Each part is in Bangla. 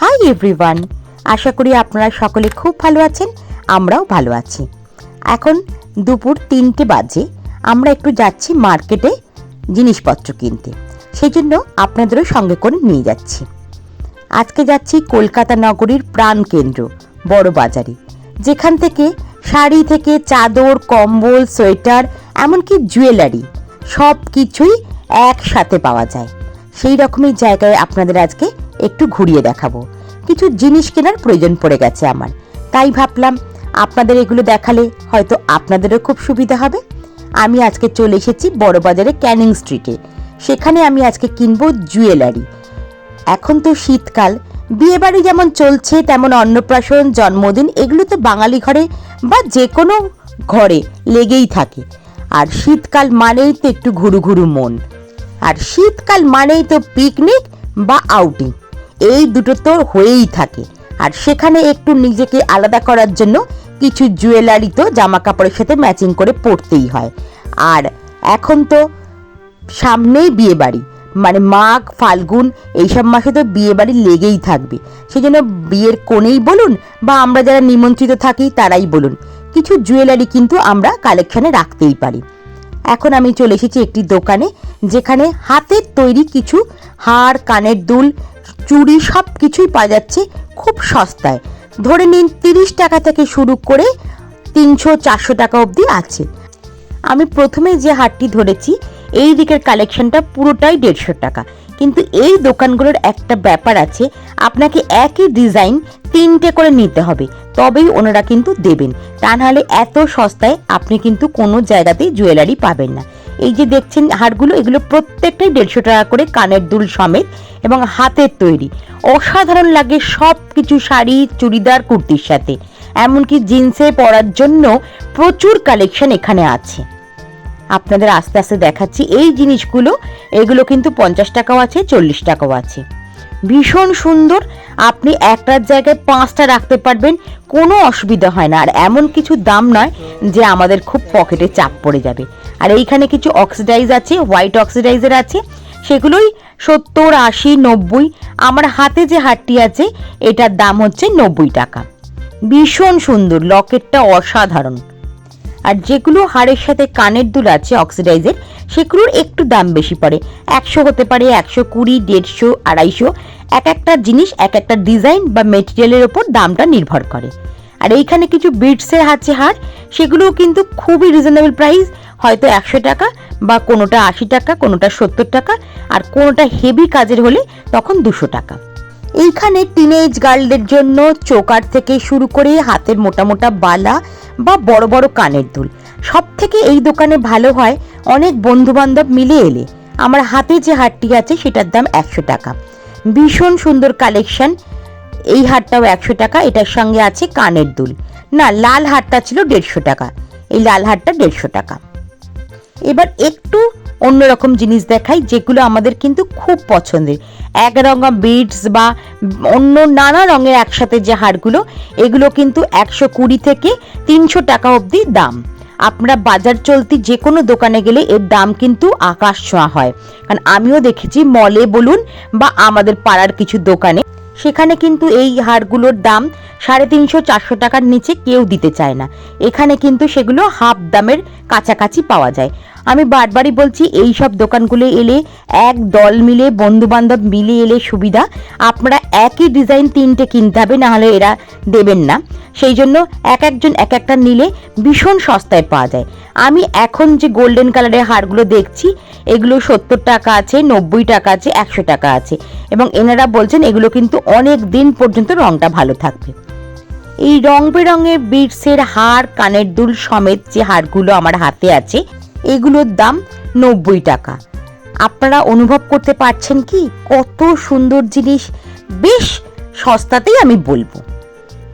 হাই এভরিওয়ান আশা করি আপনারা সকলে খুব ভালো আছেন, আমরাও ভালো আছি। এখন দুপুর তিনটে বাজে, আমরা একটু যাচ্ছি মার্কেটে জিনিসপত্র কিনতে। সেই জন্য আপনাদেরও সঙ্গে করে নিয়ে যাচ্ছি। আজকে যাচ্ছি কলকাতা নগরীর প্রাণকেন্দ্র বড় বাজারে। যেখান থেকে শাড়ি থেকে চাদর, কম্বল, সোয়েটার, এমনকি জুয়েলারি সব কিছুই একসাথে পাওয়া যায়। সেই রকমই জায়গায় আপনাদের আজকে একটু ঘুরিয়ে দেখাবো। কিছু জিনিস কেনার প্রয়োজন পড়ে গেছে আমার। তাই ভাবলাম, আপনাদের এগুলো দেখালে হয়তো আপনাদেরও খুব সুবিধা হবে। আমি আজকে চলে এসেছি বড় বাজারে ক্যানিং স্ট্রিটে। সেখানে আমি আজকে কিনবো জুয়েলারি। এখন তো শীতকাল। বিয়েবাড়ি যেমন চলছে, তেমন অন্নপ্রাশন, জন্মদিন এগুলো তো বাঙালি ঘরে বা যে কোনো ঘরে লেগেই থাকে। আর শীতকাল মানেই তো একটু ঘুরু ঘুরু মন। আর শীতকাল মানেই তো পিকনিক বা আউটিং এই দুটো তো হয়েই থাকে। আর সেখানে একটু নিজেকে আলাদা করার জন্য কিছু জুয়েলারি তো জামা কাপড়ের সাথে ম্যাচিং করে পরতেই হয়। আর এখন তো সামনেই বিয়ে বাড়ি। মানে মাঘ, ফাল্গুন এইসব মাসে তো বিয়ে বাড়ি লেগেই থাকবে। সেই জন্য বিয়ের কোণেই বলুন বা আমরা যারা নিমন্ত্রিত থাকি তারাই বলুন। কিছু জুয়েলারি কিন্তু আমরা কালেকশনে রাখতেই পারি। এখন আমি চলে এসেছি একটি দোকানে, যেখানে হাতের তৈরি কিছু হার, কানের দুল চুড়ি সব কিছুই পাওয়া যাচ্ছে খুব সস্তায়। ধরে নিন তিরিশ টাকা থেকে শুরু করে তিনশো, চারশো টাকা অবধি আছে। আমি প্রথমে যে হাটটি ধরেছি, এই দিকের কালেকশনটা পুরোটাই দেড়শো টাকা। কিন্তু এই দোকানগুলোর একটা ব্যাপার আছে, আপনাকে একই ডিজাইন তিনটে করে নিতে হবে, তবেই ওনারা কিন্তু দেবেন। তা নাহলে এত সস্তায় আপনি কিন্তু কোনো জায়গাতেই জুয়েলারি পাবেন না। এই যে দেখছেন হারগুলো এগুলো প্রত্যেকটাই দেড়শো টাকা করে কানের দুল সমেত এবং হাতের তৈরি। অসাধারণ লাগে সব কিছু শাড়ি, চুড়িদার, কুর্তির সাথে। এমনকি জিন্সে পরার জন্য প্রচুর কালেকশন এখানে আছে। আপনাদের আস্তে আস্তে দেখাচ্ছি, এই জিনিসগুলো, এগুলো কিন্তু পঞ্চাশ টাকাও আছে, চল্লিশ টাকাও আছে। ভীষণ সুন্দর। আপনি একটার জায়গায় পাঁচটা রাখতে পারবেন, কোনো অসুবিধা হয় না। আর এমন কিছু দাম নয় যে আমাদের খুব পকেটে চাপ পড়ে যাবে। আর এইখানে কিছু অক্সিডাইজ আছে হোয়াইট অক্সিডাইজার আছে, সেগুলোই সত্তর, আশি, নব্বই, আমার হাতে যে হাটটি আছে, এটার দাম হচ্ছে নব্বই টাকা। ভীষণ সুন্দর, লকেটটা অসাধারণ। আর যেগুলো হাড়ের সাথে কানের দুল আছে অক্সিডাইজের সেগুলোর একটু দাম বেশি পড়ে। একশো হতে পারে একশো কুড়ি, দেড়শো, আড়াইশো। এক একটা জিনিস, এক একটা ডিজাইন বা মেটেরিয়ালের ওপর দামটা নির্ভর করে। আর এইখানে কিছু বিটসের আছে হার সেগুলোও কিন্তু খুবই রিজনেবল প্রাইস হয়তো একশো টাকা বা কোনোটা আশি টাকা, কোনোটা সত্তর টাকা, আর কোনোটা হেভি কাজের হলে তখন দুশো টাকা। এইখানে টিনেজ গার্লদের জন্য চোকার থেকে শুরু করে হাতের মোটা মোটা বালা বা বড় বড় কানের দুল। সব থেকে এই দোকানে ভালো হয় অনেক বন্ধু বান্ধব মিলে এলে। আমার হাতে যে হারটি আছে সেটার দাম একশো টাকা। ভীষণ সুন্দর কালেকশন এই হারটাও একশো টাকা, এটার সঙ্গে আছে কানের দুল। না, লাল হারটা ছিল দেড়শো টাকা। এই লাল হারটা দেড়শো টাকা। এবার একটু অন্যরকম জিনিস দেখাই, যেগুলো আমাদের কিন্তু খুব পছন্দের। এক রঙা বিডস বা অন্য নানা রঙের একসাথে যে হারগুলো, এগুলো কিন্তু একশো কুড়ি থেকে তিনশো টাকা অবধি দাম। আপনারা বাজার চলতি যে কোনো দোকানে গেলে এর দাম কিন্তু আকাশ ছোঁয়া হয়। কারণ আমিও দেখেছি মলে বলুন বা আমাদের পাড়ার কিছু দোকানে, সেখানে কিন্তু এই হারগুলোর দাম সাড়ে তিনশো, চারশো টাকার নিচে কেউ দিতে চায় না। এখানে কিন্তু সেগুলো হাফ দামের কাছাকাছি পাওয়া যায়। আমি বারবারই বলছি, এই সব দোকানগুলো এলে এক দল মিলে বন্ধু বান্ধব মিলে এলে সুবিধা। আপনারা একই ডিজাইন তিনটে কিনতে হবে নাহলে এরা দেবেন না। সেই জন্য এক একজন এক একটা নিলে ভীষণ সস্তায় পাওয়া যায়। আমি এখন যে গোল্ডেন কালারের হারগুলো দেখছি, এগুলো সত্তর টাকা আছে, নব্বই টাকা আছে, একশো টাকা আছে। এবং এনারা বলছেন, এগুলো কিন্তু অনেক দিন পর্যন্ত রংটা ভালো থাকবে। এই রং বেরঙের বিটসের হার, কানের দুল সমেত যে হারগুলো আমার হাতে আছে এগুলোর দাম নব্বই টাকা। আপনারা অনুভব করতে পারছেন কি? কত সুন্দর জিনিস। বেশ সস্তাতেই আমি বলব।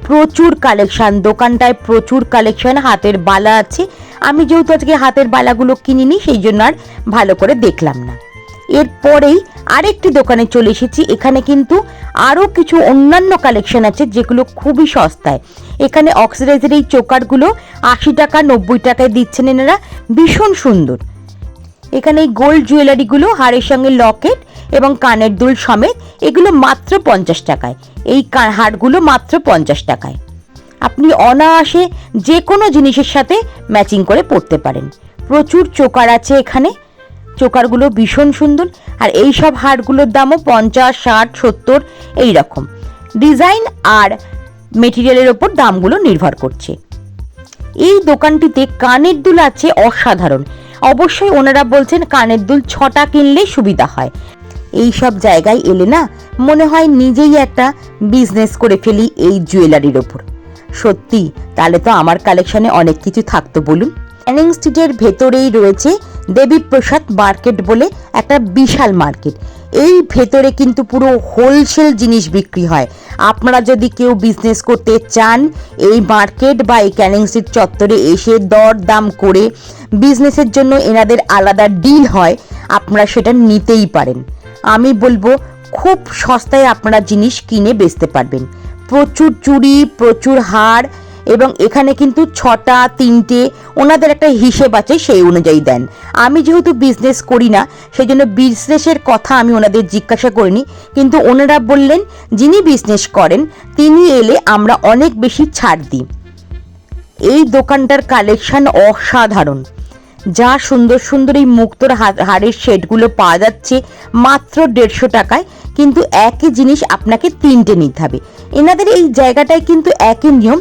প্রচুর কালেকশন, দোকানটায় প্রচুর কালেকশন, হাতের বালা আছে। আমি যেহেতু আজকে হাতের বালাগুলো কিনিনি, সেই জন্য আর ভালো করে দেখলাম না। এরপরেই আরেকটি দোকানে চলে এসেছি। এখানে কিন্তু আরও কিছু অন্যান্য কালেকশন আছে, যেগুলো খুবই সস্তায়। এখানে অক্সিডাইজের এই চোকারগুলো আশি টাকা, নব্বই টাকায় দিচ্ছেন এনারা। ভীষণ সুন্দর। এখানে এই গোল্ড জুয়েলারিগুলো হারের সঙ্গে লকেট এবং কানের দুল সমেত, এগুলো মাত্র পঞ্চাশ টাকায়। এই হারগুলো মাত্র পঞ্চাশ টাকায়। আপনি অনায়াসে যে কোনো জিনিসের সাথে ম্যাচিং করে পরতে পারেন। প্রচুর চোকার আছে এখানে। চোকারগুলো ভীষণ সুন্দর। আর এই সব হারগুলোর দামও পঞ্চাশ, ষাট, সত্তর এই রকম ডিজাইন আর মেটেরিয়ালের ওপর দামগুলো নির্ভর করছে। এই দোকানটিতে কানের দুল আছে অসাধারণ। অবশ্যই ওনারা বলছেন কানের দুল ছটা কিনলে সুবিধা হয়। এই সব জায়গায় এলে না মনে হয় নিজেই একটা বিজনেস করে ফেলি এই জুয়েলারির ওপর। সত্যি, তাহলে তো আমার কালেকশনে অনেক কিছু থাকতো বলুন। ক্যানিং স্ট্রিটের ভেতরেই রয়েছে দেবীপ্রসাদ মার্কেট বলে একটা বিশাল মার্কেট। এই ভেতরে কিন্তু পুরো হোলসেল জিনিস বিক্রি হয়। আপনারা যদি কেউ বিজনেস করতে চান, এই মার্কেট বা এই ক্যানিং চত্বরে এসে দর দাম করে বিজনেসের জন্য এনাদের আলাদা ডিল হয়, আপনারা সেটা নিতেই পারেন। আমি বলব, খুব সস্তায় আপনারা জিনিস কিনে বেচতে পারবেন। প্রচুর চুড়ি প্রচুর হার এবং এখানে কিন্তু ছটা, তিনটে ওনাদের একটা হিসেব আছে, সেই অনুযায়ী দেন। আমি যেহেতু বিজনেস করি না সেই জন্য বিজনেসের কথা আমি ওনাদের জিজ্ঞাসা করিনি। কিন্তু ওনারা বললেন, যিনি বিজনেস করেন, তিনি এলে আমরা অনেক বেশি ছাড় দিই। এই দোকানটার কালেকশন অসাধারণ। যা সুন্দর সুন্দর এই মুক্তোর হাড়ের শেডগুলো পাওয়া যাচ্ছে মাত্র দেড়শো টাকায়। কিন্তু একই জিনিস আপনাকে তিনটে নিতে হবে। এনাদের এই জায়গাটায় কিন্তু একই নিয়ম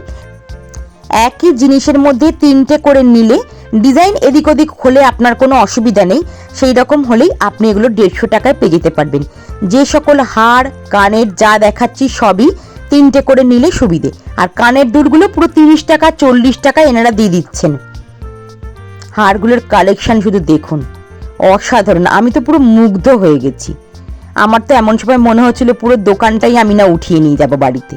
একই জিনিসের মধ্যে তিনটে করে নিলে ডিজাইন এদিক ওদিক হলে আপনার কোনো অসুবিধা নেই। সেই রকম হলেই আপনি এগুলো দেড়শো টাকায় পেয়ে যেতে পারবেন। যে সকল হার কানের যা দেখাচ্ছি সবই তিনটে করে নিলে সুবিধে। আর কানের দুলগুলো পুরো তিরিশ টাকা, চল্লিশ টাকা এনারা দিয়ে দিচ্ছেন। হারগুলোর কালেকশন শুধু দেখুন। অসাধারণ। আমি তো পুরো মুগ্ধ হয়ে গেছি। আমার তো এমন সময় মনে হচ্ছিল পুরো দোকানটাই আমি না উঠিয়ে নিয়ে যাব বাড়িতে।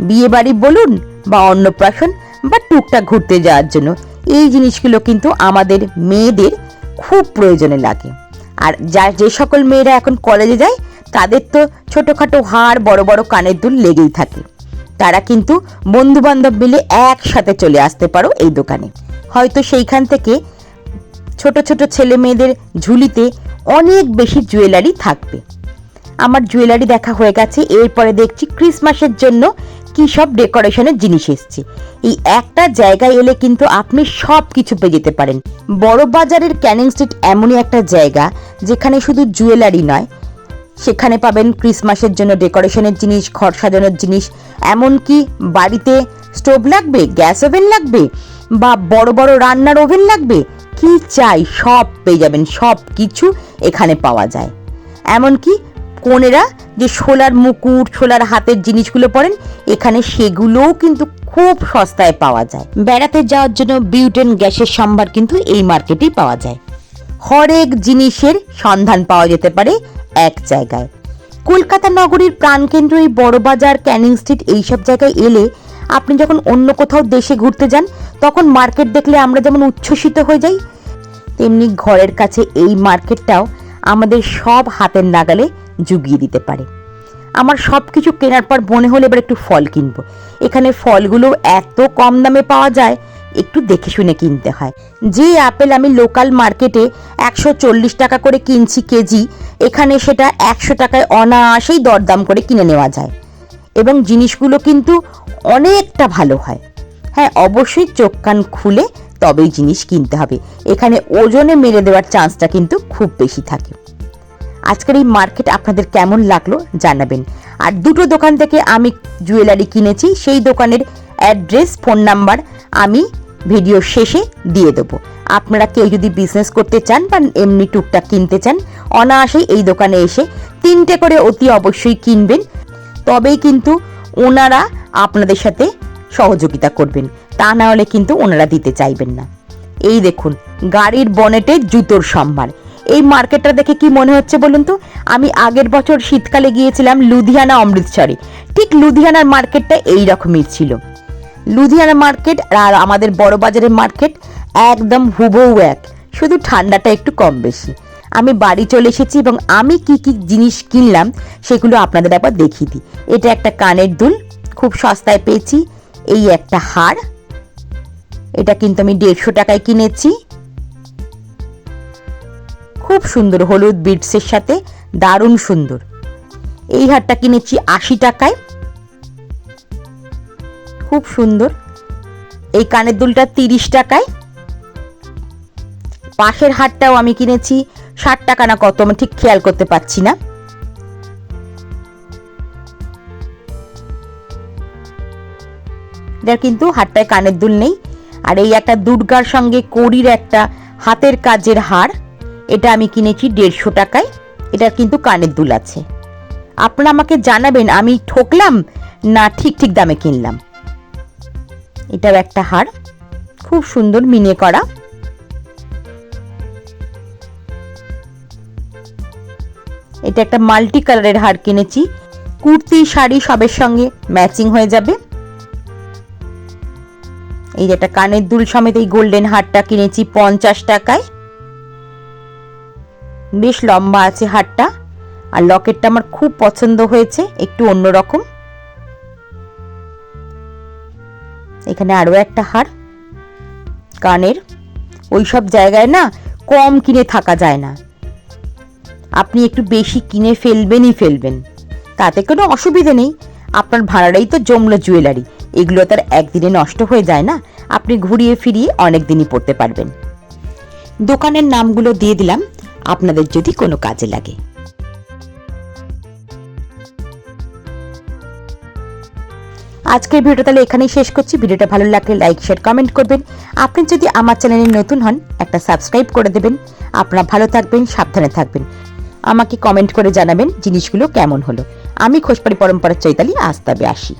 বিয়ে বাড়ি বলুন বা অন্নপ্রাশন বা টুকটাক ঘুরতে যাওয়ার জন্য। এই জিনিসগুলো কিন্তু আমাদের মেয়েদের খুব প্রয়োজনে লাগে। আর যা, যে সকল মেয়েরা এখন কলেজে যায়, তাদের তো ছোটোখাটো হাড় বড় বড় কানের দুল লেগেই থাকে। তারা কিন্তু বন্ধু বান্ধব মিলে একসাথে চলে আসতে পারো এই দোকানে। হয়তো সেইখান থেকে ছোট ছোট ছেলে মেয়েদের ঝুলিতে অনেক বেশি জুয়েলারি থাকবে। আমার জুয়েলারি দেখা হয়ে গেছে, এরপরে দেখছি ক্রিসমাসের জন্য কি সব ডেকোরেশনের জিনিস এসছে। এই একটা জায়গায় এলে কিন্তু আপনি সব কিছু পেয়ে যেতে পারেন। বড় বাজারের ক্যানিং স্ট্রিট এমনই একটা জায়গা, যেখানে শুধু জুয়েলারি নয়, সেখানে পাবেন ক্রিসমাসের জন্য ডেকোরেশনের জিনিস, ঘর সাজানোর জিনিস, এমনকি বাড়িতে স্টোভ লাগবে, গ্যাস ওভেন লাগবে, বা বড় বড় রান্নার ওভেন লাগবে, কি চাই সব পেয়ে যাবেন সব কিছু এখানে পাওয়া যায়। এমনকি কোনেরা যে সোলার মুকুট সোলার হাতের জিনিসগুলো পরেন, এখানে সেগুলোও কিন্তু খুব সস্তায় পাওয়া যায়। বেড়াতে যাওয়ার জন্য বিউটেন গ্যাসের সম্ভার কিন্তু এই মার্কেটেই পাওয়া যায়। হরেক জিনিসের সন্ধান পাওয়া যেতে পারে এক জায়গায়। কলকাতা নগরীর প্রাণকেন্দ্র এই বড়বাজার ক্যানিং স্ট্রিট, এইসব জায়গায় এলে আপনি যখন অন্য কোথাও দেশে ঘুরতে যান, তখন মার্কেট দেখলে আমরা যেমন উচ্ছ্বসিত হয়ে যাই, তেমনি ঘরের কাছে এই মার্কেটটাও আমাদের সব হাতের নাগালে জুগিয়ে দিতে পারে। আমার সব কিছু কেনার পর মনে হলো এবার একটু ফল কিনবো। এখানে ফলগুলো এত কম দামে পাওয়া যায়, একটু দেখে শুনে কিনতে হয়। যে আপেল আমি লোকাল মার্কেটে একশো চল্লিশ টাকা করে কিনছি কেজি, এখানে সেটা একশো টাকায় অনায়াসেই দরদাম করে কিনে নেওয়া যায়। এবং জিনিসগুলো কিন্তু অনেকটা ভালো হয়। হ্যাঁ অবশ্যই চোখ কান খুলে তবেই জিনিস কিনতে হবে। এখানে ওজনে মেরে দেওয়ার চান্সটা কিন্তু খুব বেশি থাকে। আজকের এই মার্কেট আপনাদের কেমন লাগল জানাবেন। আর দুটো দোকান থেকে আমি জুয়েলারি কিনেছি, সেই দোকানের অ্যাড্রেস ফোন নাম্বার আমি ভিডিও শেষে দিয়ে দেবো। আপনারা কেউ যদি বিজনেস করতে চান বা এমনি টুকটাক কিনতে চান, অনায়াসেই এই দোকানে এসে তিনটে করে অতি অবশ্যই কিনবেন। তবেই কিন্তু ওনারা আপনাদের সাথে সহযোগিতা করবেন। তা না হলে কিন্তু ওনারা দিতে চাইবেন না। এই দেখুন, গাড়ির বনেটে জুতোর সম্ভার। এই মার্কেটটা দেখে কি মনে হচ্ছে বলুন তো? আমি আগের বছর শীতকালে গিয়েছিলাম লুধিয়ানা অমৃতসরে। ঠিক লুধিয়ানার মার্কেটটা এই রকমই ছিল। লুধিয়ানা মার্কেট আর আমাদের বড় বাজারের মার্কেট একদম হুবহু এক। শুধু ঠান্ডাটা একটু কম বেশি। আমি বাড়ি চলে এসেছি এবং আমি কি কি জিনিস কিনলাম সেগুলো আপনাদের একবার দেখিয়ে দিই। এটা একটা কানের দুল, খুব সস্তায় পেয়েছি। এই একটা হার। এটা কিন্তু আমি দেড়শো টাকায় কিনেছি। খুব সুন্দর হলুদ বিটসের সাথে, দারুণ সুন্দর। এই হারটা কিনেছি আশি টাকায়। খুব সুন্দর। এই কানের দুলটা তিরিশ টাকায়। পাশের হারটাও আমি কিনেছি ষাট টাকা না কত, আমি ঠিক খেয়াল করতে পারছি না। এটার কিন্তু হারটায় কানের দুল নেই। আর এই একটা দুর্গার সঙ্গে কড়ির একটা হাতের কাজের হার। এটা আমি কিনেছি দেড়শো টাকায়। এটার কিন্তু কানের দুল আছে। আপনারা আমাকে জানাবেন, আমি ঠকলাম না ঠিক ঠিক দামে কিনলাম। এটাও একটা হার। খুব সুন্দর মিনে করা। এটা একটা মাল্টি কালারের হার কিনেছি। কুর্তি, শাড়ি সবের সঙ্গে ম্যাচিং হয়ে যাবে। এই যে একটা কানের দুল সমেত এই গোল্ডেন হারটা কিনেছি পঞ্চাশ টাকায়। বেশ লম্বা আছে হারটা আর লকেটটা আমার খুব পছন্দ হয়েছে, একটু অন্যরকম। এখানে আরও একটা হার। কানের, ওই সব জায়গায় না কম কিনে থাকা যায় না। আপনি একটু বেশি কিনে ফেলবেনই ফেলবেন। তাতে কোনো অসুবিধে নেই। আপনার ভাড়াটাই তো জমলো জুয়েলারি। এগুলো তার একদিনে নষ্ট হয়ে যায় না। আপনি ঘুরিয়ে ফিরিয়ে অনেক দিনই পড়তে পারবেন। দোকানের নামগুলো দিয়ে দিলাম। আপনাদের যদি কোনো কাজে লাগে। আজকের ভিডিও তাহলে এখানেই শেষ করছি। ভিডিওটা ভালো লাগলে লাইক, শেয়ার, কমেন্ট করবেন। আপনি যদি আমার চ্যানেলে নতুন হন, একটা সাবস্ক্রাইব করে দেবেন। আপনারা ভালো থাকবেন, সাবধানে থাকবেন। আমাকে কমেন্ট করে জানাবেন জিনিসগুলো কেমন হলো। আমি খোসপাড়ি পরম্পরার চৈতালি আজ তবে আসি।